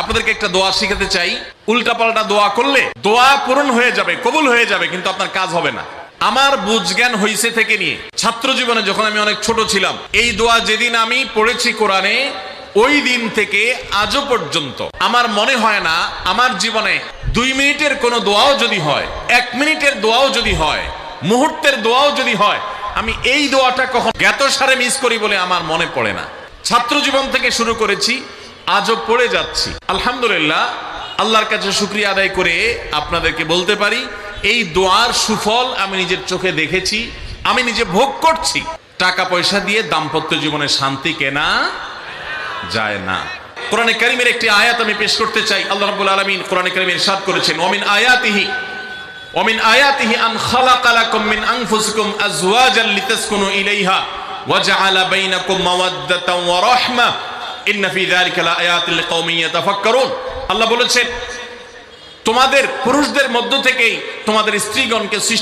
আপনাদেরকে একটা দোয়া শিখাতে চাই। উল্টা পাল্টা দোয়া করলে দোয়া পূরণ হয়ে যাবে, কবুল হয়ে যাবে, কিন্তু আপনার কাজ হবে না। আমার বুঝজ্ঞান হইছে থেকে নিয়ে ছাত্র জীবনে যখন আমি অনেক ছোট ছিলাম, এই দোয়া যেদিন আমি পড়েছি কোরআনে, ওই দিন থেকে আজও পর্যন্ত। আমার মনে হয় না, আমার জীবনে দুই মিনিটের কোনো দোয়াও যদি হয়, এক মিনিটের দোয়াও যদি হয়, মুহূর্তের দোয়াও যদি হয়, আমি এই দোয়াটা কখন জ্ঞাত সারে মিস করি বলে আমার মনে পড়ে না। ছাত্র জীবন থেকে শুরু করেছি আজও পড়ে যাচ্ছি। আলহামদুলিল্লাহ, আল্লাহর কাছে শুক্রিয়া আদায় করে আপনাদেরকে বলতে পারি, এই দোয়ার সুফল আমি নিজের চোখে দেখেছি, আমি নিজে ভোগ করছি। টাকা পয়সা দিয়ে দাম্পত্য জীবনে শান্তি কেনা যায় না। কোরআনে করিমের একটি আয়াত আমি পেশ করতে চাই, আল্লাহ রাবুল আলামিন কোরআনে করিমের ইরশাদ করেছেন অমিন আয়াতিহি অমিন আয়াতিহি আন খালাকা লাকুম মিন আনফুসিকুম আজওয়াজাল লিতাসকুনু ইলাইহা, ওয়া বাইনাকুম মাওয়াদ্দাতাও ওয়া রাহমাহ। আল্লাহ বলেছেন তোমাদের পুরুষদের মধ্য থেকেই তোমাদের স্ত্রীগণকে সৃষ্টি